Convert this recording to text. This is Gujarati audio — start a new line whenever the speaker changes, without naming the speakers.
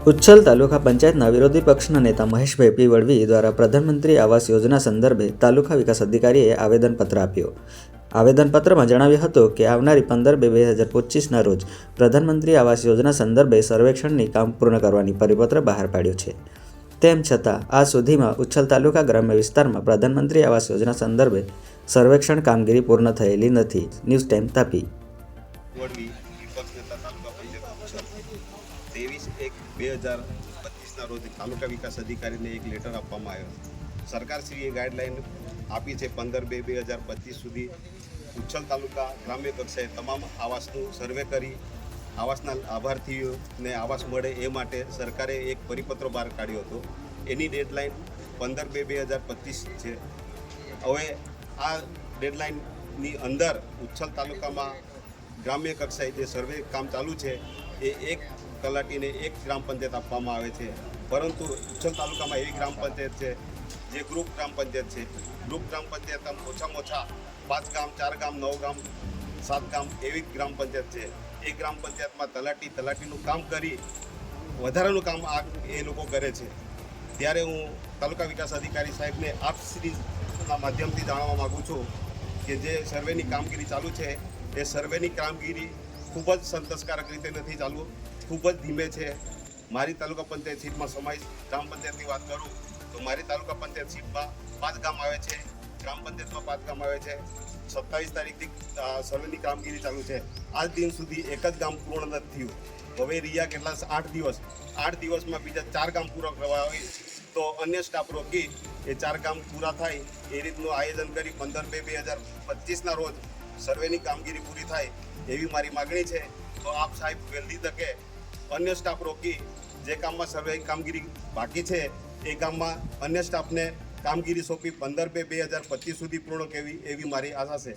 ઉચ્છલ તાલુકા પંચાયતના વિરોધી પક્ષના નેતા મહેશભાઈ પી વડવી દ્વારા પ્રધાનમંત્રી આવાસ યોજના સંદર્ભે તાલુકા વિકાસ અધિકારીએ આવેદનપત્ર આપ્યો. આવેદનપત્રમાં જણાવ્યું હતું કે આવનારી પંદર બે બે હજાર પચીસના રોજ પ્રધાનમંત્રી આવાસ યોજના સંદર્ભે સર્વેક્ષણની કામ પૂર્ણ કરવાની પરિપત્ર બહાર પાડ્યો છે. તેમ છતાં, આ સુધીમાં ઉચ્છલ તાલુકા ગ્રામ્ય વિસ્તારમાં પ્રધાનમંત્રી આવાસ યોજના સંદર્ભે સર્વેક્ષણ કામગીરી પૂર્ણ થયેલી નથી. News time Tapi.
ત્રેવીસ એક બે હજાર પચીસના રોજ તાલુકા વિકાસ અધિકારીને એક લેટર આપવામાં આવ્યો સરકારશ્રીએ ગાઈડલાઇન આપી છે પંદર બે બે હજાર પચીસ સુધી ઉચ્છલ તાલુકા ગ્રામ્ય કક્ષાએ તમામ આવાસનું સર્વે કરી આવાસના લાભાર્થીઓને આવાસ મળે એ માટે સરકારે એક પરિપત્ર બહાર કાઢ્યો હતો. એની ડેડલાઇન પંદર બે બે હજાર પચીસ છે. હવે આ ડેડલાઇનની અંદર ઉચ્છલ તાલુકામાં ગ્રામ્ય કક્ષાએ જે સર્વે કામ ચાલુ છે, એ એક તલાટીને એક ગ્રામ પંચાયત આપવામાં આવે છે. પરંતુ ઉચ્છલ તાલુકામાં એવી ગ્રામ પંચાયત છે, જે ગ્રુપ ગ્રામ પંચાયત છે. ગ્રુપ ગ્રામ પંચાયતમાં ઓછામાં ઓછા પાંચ ગામ, ચાર ગામ, નવ ગામ, સાત ગામ એવી ગ્રામ પંચાયત છે. એ ગ્રામ પંચાયતમાં તલાટી, તલાટીનું કામ કરી વધારાનું કામ આ એ લોકો કરે છે. ત્યારે હું તાલુકા વિકાસ અધિકારી સાહેબને આપ શ્રીના માધ્યમથી જાણવા માગું છું કે જે સર્વેની કામગીરી ચાલુ છે એ સર્વેની કામગીરી ખૂબ જ સંતોષકારક રીતે નથી ચાલુ ખૂબ જ ધીમે છે. મારી તાલુકા પંચાયત સીટમાં સમાય ગ્રામ પંચાયતની વાત કરું તો મારી તાલુકા પંચાયત સીટમાં પાંચ ગામ આવે છે. ગ્રામ પંચાયતમાં પાંચ ગામ આવે છે. સત્તાવીસ તારીખથી સર્વેની કામગીરી ચાલુ છે. આજ દિન સુધી એક જ ગામ પૂર્ણ નથી થયું. હવે રહ્યા કેટલા આઠ દિવસ. આઠ દિવસમાં બીજા ચાર ગામ પૂરા કરવા હોય તો અન્ય સ્ટાફ રોકી એ ચાર ગામ પૂરા થાય એ રીતનું આયોજન કરી પંદર બે બે હજાર પચીસના રોજ સર્વેની કામગીરી પૂરી થાય એવી મારી માગણી છે. તો આપ સાહેબ વહેલી તકે અન્ય સ્ટાફ રોકી જે કામમાં સર્વે કામગીરી બાકી છે, એ કામમાં અન્ય સ્ટાફને કામગીરી સોંપી પંદર બે બે હજાર પચીસ સુધી પૂર્ણ કેવી એવી મારી આશા છે.